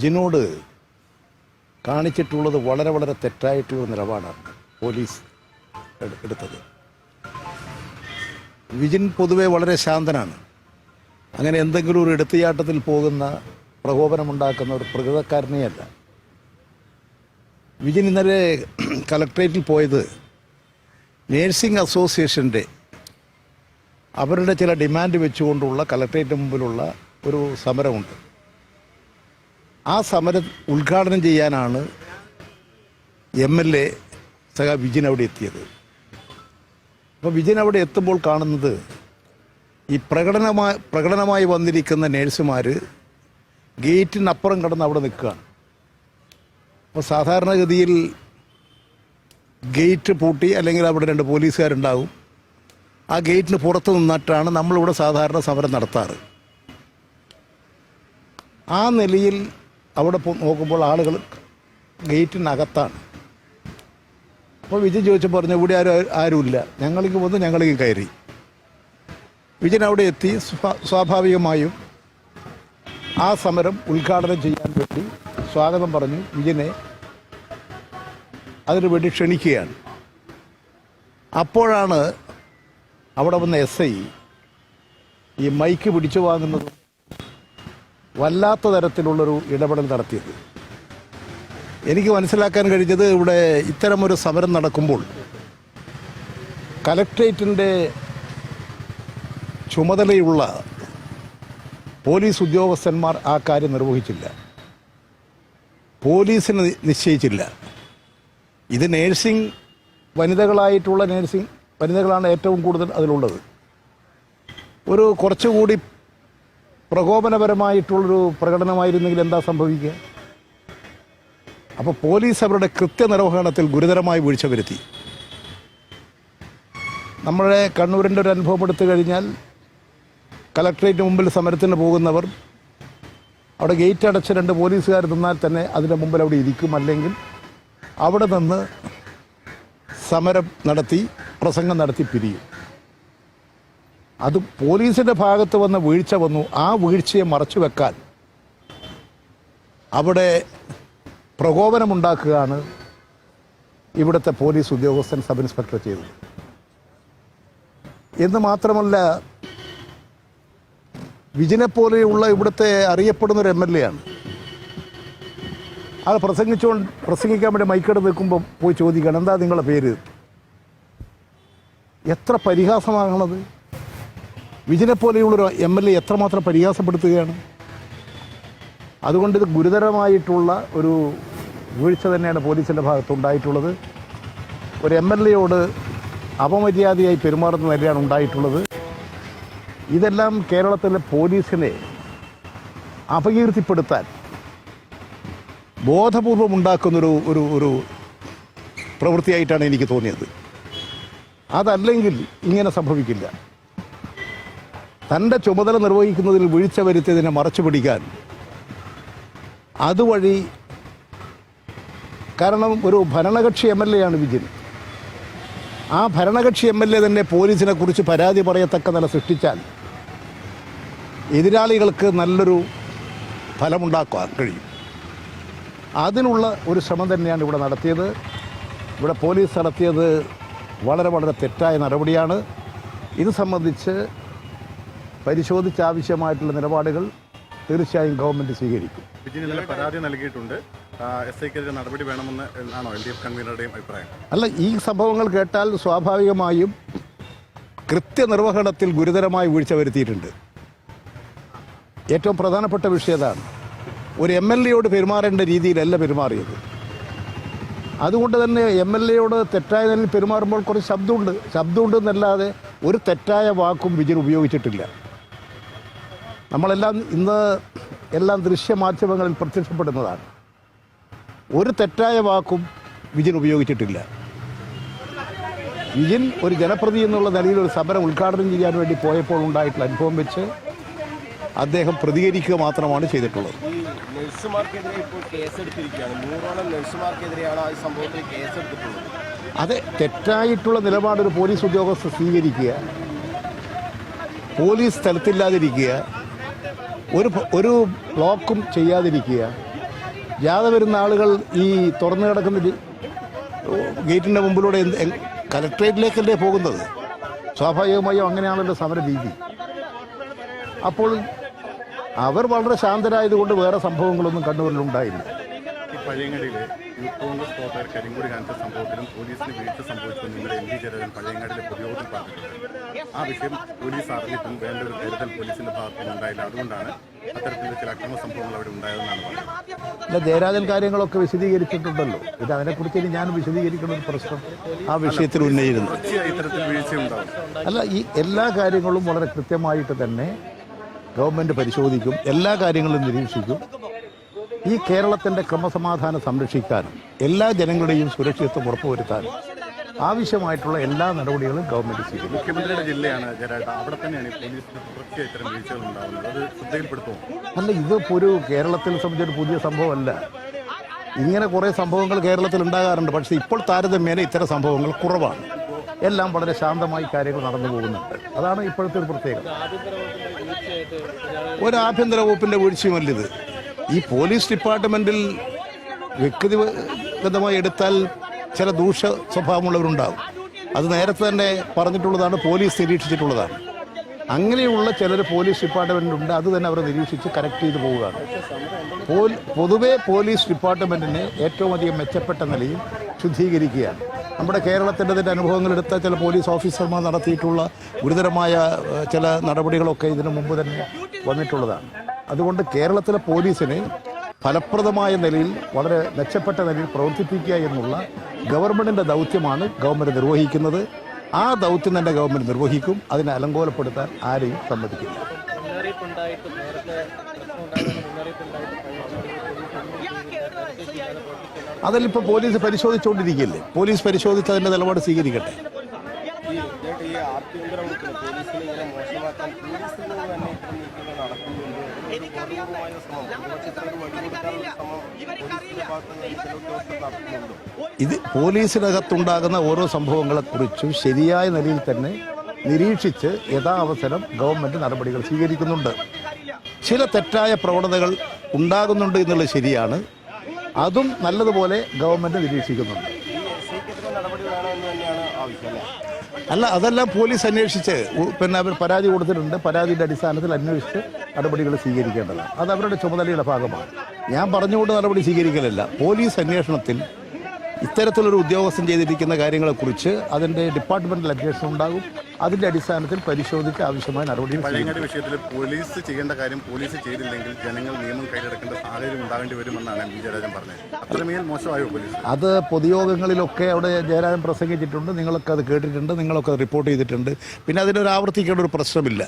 ഇതിനോട് കാണിച്ചിട്ടുള്ളത് വളരെ വളരെ തെറ്റായിട്ടുള്ള നിലപാടാണ് പോലീസ് എടു- എടുത്തത്. വിജിൻ പൊതുവെ വളരെ ശാന്തനാണ്. അങ്ങനെ എന്തെങ്കിലും ഒരു എടുത്തുചാട്ടത്തിൽ പോകുന്ന പ്രകോപനമുണ്ടാക്കുന്ന ഒരു പ്രകൃതക്കാരനെയല്ല. വിജിൻ ഇന്നലെ കലക്ട്രേറ്റിൽ പോയത് നേഴ്സിംഗ് അസോസിയേഷന്റെ അവരുടെ ചില ഡിമാൻഡ് വെച്ചുകൊണ്ടുള്ള കലക്ട്രേറ്റിന് മുമ്പിലുള്ള ഒരു സമരമുണ്ട്. ആ സമരം ഉദ്ഘാടനം ചെയ്യാനാണ് എം എൽ എ സഹ വിജയൻ അവിടെ എത്തിയത്. അപ്പോൾ വിജയൻ അവിടെ എത്തുമ്പോൾ കാണുന്നത് ഈ പ്രകടനമായി പ്രകടനമായി വന്നിരിക്കുന്ന നേഴ്സുമാർ ഗേറ്റിനപ്പുറം കടന്ന് അവിടെ നിൽക്കുകയാണ്. അപ്പോൾ സാധാരണഗതിയിൽ ഗേറ്റ് പൂട്ടി അല്ലെങ്കിൽ അവിടെ രണ്ട് പോലീസുകാരുണ്ടാവും. ആ ഗേറ്റിന് പുറത്ത് നിന്നിട്ടാണ് നമ്മളിവിടെ സാധാരണ സമരം നടത്താറ്. ആ നിലയിൽ അവിടെ പോ- നോക്കുമ്പോൾ ആളുകൾ ഗേറ്റിനകത്താണ്. അപ്പോൾ വിജയൻ ചോദിച്ചപ്പോൾ പറഞ്ഞു ഇവിടെ ആരും ആരുമില്ല. ഞങ്ങൾക്ക് വന്ന് ഞങ്ങൾക്ക് കയറി. വിജയൻ അവിടെ എത്തി. സ്വാ- സ്വാഭാവികമായും ആ സമരം ഉദ്ഘാടനം ചെയ്യാൻ വേണ്ടി സ്വാഗതം പറഞ്ഞു വിജയനെ. അതിനു വേണ്ടി ക്ഷണിക്കുകയാണ്. അപ്പോഴാണ് അവിടെ വന്ന എസ് ഐ ഈ മൈക്ക് പിടിച്ചു വാങ്ങുന്നതും വല്ലാത്ത തരത്തിലുള്ളൊരു ഇടപെടൽ നടത്തിയത്. എനിക്ക് മനസ്സിലാക്കാൻ കഴിഞ്ഞത് ഇവിടെ ഇത്തരമൊരു സമരം നടക്കുമ്പോൾ കലക്ട്രേറ്റിന്റെ ചുമതലയുള്ള പോലീസ് ഉദ്യോഗസ്ഥന്മാർ ആ കാര്യം നിർവഹിച്ചില്ല. പോലീസിന് നിശ്ചയിച്ചില്ല. ഇത് നേഴ്സിംഗ് വനിതകളായിട്ടുള്ള നേഴ്സിംഗ് വനിതകളാണ് ഏറ്റവും കൂടുതൽ അതിലുള്ളത്. ഒരു കുറച്ചുകൂടി പ്രകോപനപരമായിട്ടുള്ളൊരു പ്രകടനമായിരുന്നെങ്കിൽ എന്താ സംഭവിക്കുക? അപ്പോൾ പോലീസ് അവരുടെ കൃത്യനിർവഹണത്തിൽ ഗുരുതരമായി വീഴ്ച വരുത്തി. നമ്മുടെ കണ്ണൂരിന്റെ ഒരു അനുഭവം എടുത്തു കഴിഞ്ഞാൽ കലക്ട്രേറ്റ് മുമ്പിൽ സമരത്തിന് പോകുന്നവർ അവിടെ ഗേറ്റ് അടച്ച് രണ്ട് പോലീസുകാർ നിന്നാൽ തന്നെ അതിന്റെ മുമ്പിൽ അവിടെ ഇരിക്കും. അല്ലെങ്കിൽ അവിടെ നിന്ന് സമരം നടത്തി പ്രസംഗം നടത്തി പിരിയും. അത് പോലീസിന്റെ ഭാഗത്ത് വന്ന വീഴ്ച വന്നു. ആ വീഴ്ചയെ മറച്ചു വെക്കാൻ അവിടെ പ്രകോപനമുണ്ടാക്കുകയാണ് ഇവിടുത്തെ പോലീസ് ഉദ്യോഗസ്ഥൻ സബ് ഇൻസ്പെക്ടർ ചെയ്തത്. എന്ന് മാത്രമല്ല വിജിനെ പോലെയുള്ള ഇവിടുത്തെ അറിയപ്പെടുന്ന ഒരു എം എൽ എ ആണ്. അത് പ്രസംഗിച്ചുകൊണ്ട് പ്രസംഗിക്കാൻ വേണ്ടി മൈക്കെടുത്ത് നിൽക്കുമ്പോൾ പോയി ചോദിക്കണം എന്താ നിങ്ങളുടെ പേര്? എത്ര പരിഹാസമാകണത് വിജിനെ പോലെയുള്ളൊരു എം എൽ എ എത്രമാത്രം പരിഹാസപ്പെടുത്തുകയാണ്? അതുകൊണ്ട് ഇത് ഗുരുതരമായിട്ടുള്ള ഒരു വീഴ്ച തന്നെയാണ് പോലീസിന്റെ ഭാഗത്തുണ്ടായിട്ടുള്ളത്. ഒരു എം എൽ എയോട് അപമര്യാദയായി പെരുമാറുന്ന നിലയാണ് ഉണ്ടായിട്ടുള്ളത്. ഇതെല്ലാം കേരളത്തിലെ പോലീസിനെ അപകീർത്തിപ്പെടുത്താൻ ബോധപൂർവം ഉണ്ടാക്കുന്നൊരു ഒരു ഒരു പ്രവൃത്തിയായിട്ടാണ് എനിക്ക് തോന്നിയത്. അതല്ലെങ്കിൽ ഇങ്ങനെ സംഭവിക്കില്ല. തന്റെ ചുമതല നിർവഹിക്കുന്നതിൽ വീഴ്ച വരുത്തിയതിനെ മറച്ചു പിടിക്കാൻ. അതുവഴി കാരണം ഒരു ഭരണകക്ഷി എം എൽ എ ആണ് വിജിൻ ആ ഭരണകക്ഷി എം എൽ എ തന്നെ പോലീസിനെ കുറിച്ച് പരാതി പറയത്തക്ക നില സൃഷ്ടിച്ചാൽ എതിരാളികൾക്ക് നല്ലൊരു ഫലമുണ്ടാക്കാൻ കഴിയും. അതിനുള്ള ഒരു ശ്രമം തന്നെയാണ് ഇവിടെ നടത്തിയത്. ഇവിടെ പോലീസ് നടത്തിയത് വളരെ വളരെ തെറ്റായ നടപടിയാണ്. ഇത് സംബന്ധിച്ച് പരിശോധിച്ച് ആവശ്യമായിട്ടുള്ള നിലപാടുകൾ തീർച്ചയായും ഗവൺമെന്റ് സ്വീകരിക്കും. ഇന്നലെ പരാതി നൽകിയിട്ടുണ്ട്. എസ് ഐക്കെതിരെ നടപടി വേണമെന്ന് ആണോ എൽ ഡി എഫ് കൺവീനറുടെയും അഭിപ്രായം? അല്ല ഈ സംഭവങ്ങൾ കേട്ടാൽ സ്വാഭാവികമായും കൃത്യനിർവഹണത്തിൽ ഗുരുതരമായി വീഴ്ച വരുത്തിയിട്ടുണ്ട്. ഏറ്റവും പ്രധാനപ്പെട്ട വിഷയം അതാണ്. ഒരു എം എൽ എയോട് പെരുമാറേണ്ട രീതിയിലല്ല പെരുമാറിയത്. അതുകൊണ്ട് തന്നെ എം എൽ എയോട് തെറ്റായ നിലയിൽ പെരുമാറുമ്പോൾ കുറച്ച് ശബ്ദമുണ്ട്. ശബ്ദമുണ്ടെന്നല്ലാതെ ഒരു തെറ്റായ വാക്കും വിജയൻ ഉപയോഗിച്ചിട്ടില്ല. നമ്മളെല്ലാം ഇന്ന് എല്ലാം ദൃശ്യമാധ്യമങ്ങളിൽ പ്രത്യക്ഷപ്പെടുന്നതാണ്. ഒരു തെറ്റായ വാക്കും വിജിൻ ഉപയോഗിച്ചിട്ടില്ല. വിജിൻ ഒരു ജനപ്രതി എന്നുള്ള നിലയിൽ ഒരു സമരം ഉദ്ഘാടനം ചെയ്യാൻ വേണ്ടി പോയപ്പോൾ ഉണ്ടായിട്ടുള്ള അനുഭവം വെച്ച് അദ്ദേഹം പ്രതികരിക്കുക മാത്രമാണ് ചെയ്തിട്ടുള്ളത്. അതെ തെറ്റായിട്ടുള്ള നിലപാട് ഒരു പോലീസ് ഉദ്യോഗസ്ഥ സ്വീകരിക്കുക പോലീസ് സ്ഥലത്തില്ലാതിരിക്കുക ഒരു ഒരു ബ്ലോക്കും ചെയ്യാതിരിക്കുക. ജാഥ വരുന്ന ആളുകൾ ഈ തുറന്നു കിടക്കുന്ന ഗേറ്റിന്റെ മുമ്പിലൂടെ കലക്ട്രേറ്റിലേക്കല്ലേ പോകുന്നത്? സ്വാഭാവികമായും അങ്ങനെയാണല്ലോ സമര രീതി അപ്പോൾ അവർ വളരെ ശാന്തരായതുകൊണ്ട് വേറെ സംഭവങ്ങളൊന്നും കണ്ണൂരിലുണ്ടായില്ല. ഈ പഴയങ്ങാടിയിലെ യൂത്ത് കോൺഗ്രസ് പ്രവർത്തകർ കരിങ്കൊടി കാണിച്ച സംഭവത്തിലും പോലീസിന് വീഴ്ച സംഭവിച്ചു ഇന്നലെ എം പി ജയരാജൻ പഴയങ്ങാടിയിലെ പൊതുയോഗത്തിൽ പറഞ്ഞിട്ടുണ്ട്. ആ വിഷയം പോലീസ് അറിഞ്ഞിട്ടും വേണ്ട ഒരു കരുതൽ പോലീസിന്റെ ഭാഗത്തുനിന്ന് ഉണ്ടായില്ല. അതുകൊണ്ടാണ് അത്തരത്തിലുള്ള ചില അക്രമ സംഭവങ്ങൾ അവിടെ ഉണ്ടായതെന്നാണ് പറയുന്നത് അല്ല ജയരാജൻ കാര്യങ്ങളൊക്കെ വിശദീകരിച്ചിട്ടുണ്ടല്ലോ. ഇത് അതിനെക്കുറിച്ച് ഇനി ഞാൻ വിശദീകരിക്കുന്ന ഒരു പ്രശ്നം ആ വിഷയത്തിൽ ഉന്നയിരുന്നു ഇത്തരത്തിൽ വീഴ്ചയുണ്ടാവും. അല്ല ഈ എല്ലാ കാര്യങ്ങളും വളരെ കൃത്യമായിട്ട് തന്നെ ഗവൺമെന്റ് പരിശോധിക്കും എല്ലാ കാര്യങ്ങളും നിരീക്ഷിക്കും. ഈ കേരളത്തിന്റെ ക്രമസമാധാനം സംരക്ഷിക്കാനും എല്ലാ ജനങ്ങളുടെയും സുരക്ഷിതത്വം ഉറപ്പുവരുത്താനും ആവശ്യമായിട്ടുള്ള എല്ലാ നടപടികളും ഗവൺമെന്റ് സ്വീകരിക്കും. മുഖ്യമന്ത്രിയുടെ ജില്ലയാണ് അവിടെ തന്നെയാണ് പോലീസ് പോലീസിന് തുടർച്ചയായി ഇത്തരം വീഴ്ചകൾ ഉണ്ടാകുന്നത്. അത് അല്ല ഇത് ഒരു കേരളത്തിൽ സംബന്ധിച്ചൊരു പുതിയ സംഭവമല്ല. ഇങ്ങനെ കുറേ സംഭവങ്ങൾ കേരളത്തിൽ ഉണ്ടാകാറുണ്ട്. പക്ഷേ ഇപ്പോൾ താരതമ്യേന ഇത്തരം സംഭവങ്ങൾ കുറവാണ്. എല്ലാം വളരെ ശാന്തമായി കാര്യങ്ങൾ നടന്നു പോകുന്നുണ്ട്. അതാണ് ഇപ്പോഴത്തെ ഒരു പ്രത്യേകത. ഒരു ആഭ്യന്തര വകുപ്പിന്റെ വീഴ്ചയുമല്ലിത് ഈ പോലീസ് ഡിപ്പാർട്ട്മെന്റിൽ വ്യക്തിഗതമായി എടുത്താൽ ചില ദൂഷ സ്വഭാവമുള്ളവരുണ്ടാകും അത് നേരത്തെ തന്നെ പറഞ്ഞിട്ടുള്ളതാണ് പോലീസ് നിരീക്ഷിച്ചിട്ടുള്ളതാണ്. അങ്ങനെയുള്ള ചിലർ പോലീസ് ഡിപ്പാർട്ട്മെന്റിലുണ്ട് അത് തന്നെ അവരെ നിരീക്ഷിച്ച് കറക്റ്റ് ചെയ്ത് പോവുകയാണ്. പൊതുവേ പോലീസ് ഡിപ്പാർട്ട്മെന്റിനെ ഏറ്റവും അധികം മെച്ചപ്പെട്ട നിലയിൽ ശുദ്ധീകരിക്കുകയാണ്. നമ്മുടെ കേരളത്തിന്റെ തന്നെ അനുഭവങ്ങളെടുത്ത ചില പോലീസ് ഓഫീസർമാർ നടത്തിയിട്ടുള്ള ഗുരുതരമായ ചില നടപടികളൊക്കെ ഇതിനു മുമ്പ് തന്നെ വന്നിട്ടുള്ളതാണ്. അതുകൊണ്ട് കേരളത്തിലെ പോലീസിനെ ഫലപ്രദമായ നിലയിൽ വളരെ മെച്ചപ്പെട്ട നിലയിൽ പ്രവർത്തിപ്പിക്കുക എന്നുള്ള ഗവൺമെന്റിന്റെ ദൗത്യമാണ് ഗവൺമെന്റ് നിർവഹിക്കുന്നത്. ആ ദൗത്യം തന്നെ ഗവൺമെന്റ് നിർവഹിക്കും. അതിനെ അലങ്കോലപ്പെടുത്താൻ ആരെയും സമ്മതിക്കില്ല. അതിലിപ്പോൾ പോലീസ് പരിശോധിച്ചുകൊണ്ടിരിക്കില്ലേ പോലീസ് പരിശോധിച്ച് അതിന്റെ നിലപാട് സ്വീകരിക്കട്ടെ ഈ ഇതായിട്ട് ഈ ആഭ്യന്തര മോശമാക്കാൻ പോലീസിൽ നിന്ന് തന്നെ ഇത്തരം നീക്കങ്ങൾ നടക്കുന്നുണ്ട്. ഒരു ഗൗരവമായ ശ്രമം ഒരുപക്ഷെ ചിലർ വഴികൊടുക്കാനുള്ള ശ്രമം പോലീസിന്റെ ഭാഗത്ത് ചില ഉദ്യോഗസ്ഥർ നടത്തുന്നുണ്ടോ ഇത് പോലീസിനകത്തുണ്ടാകുന്ന ഓരോ സംഭവങ്ങളെക്കുറിച്ചും ശരിയായ നിലയിൽ തന്നെ നിരീക്ഷിച്ച് യഥാവസരം ഗവൺമെന്റ് നടപടികൾ സ്വീകരിക്കുന്നുണ്ട്. ചില തെറ്റായ പ്രവണതകൾ ഉണ്ടാകുന്നുണ്ട് എന്നുള്ളത് ശരിയാണ്. അതും നല്ലതുപോലെ ഗവൺമെന്റ് നിരീക്ഷിക്കുന്നുണ്ട്. അല്ല അതെല്ലാം പോലീസ് അന്വേഷിച്ച്. പിന്നെ അവർ പരാതി കൊടുത്തിട്ടുണ്ട്. പരാതിയുടെ അടിസ്ഥാനത്തിൽ അന്വേഷിച്ച് നടപടികൾ സ്വീകരിക്കേണ്ടതാണ്. അത് അവരുടെ ചുമതലയുടെ ഭാഗമാണ്. ഞാൻ പറഞ്ഞുകൊണ്ട് നടപടി സ്വീകരിക്കലല്ല. പോലീസ് അന്വേഷണത്തിൽ ഇത്തരത്തിലൊരു ഉദ്യോഗസ്ഥൻ ചെയ്തിരിക്കുന്ന കാര്യങ്ങളെക്കുറിച്ച് അതിന്റെ ഡിപ്പാർട്ട്മെന്റൽ അന്വേഷണം ഉണ്ടാകും. അതിന്റെ അടിസ്ഥാനത്തിൽ പരിശോധിച്ച് ആവശ്യമായ നടപടി പഴയങ്ങാടി വിഷയത്തിൽ പോലീസ് ചെയ്യേണ്ട കാര്യം പോലീസ് ചെയ്തില്ലെങ്കിൽ ജനങ്ങൾ നിയമം കയ്യിലെടുക്കേണ്ട സാഹചര്യം ഉണ്ടാകേണ്ടി വരുമെന്നാണ് എം. ജയരാജൻ പറഞ്ഞത്. അത്രമേൽ മോശമായോ പോലീസ്? അത് പൊതുയോഗങ്ങളിലൊക്കെ അവിടെ ജയരാജൻ പ്രസംഗിച്ചിട്ടുണ്ട്. നിങ്ങളൊക്കെ അത് കേട്ടിട്ടുണ്ട്. നിങ്ങളൊക്കെ അത് റിപ്പോർട്ട് ചെയ്തിട്ടുണ്ട്. പിന്നെ അതിനൊരു ആവർത്തിക്കേണ്ട ഒരു പ്രശ്നമില്ല.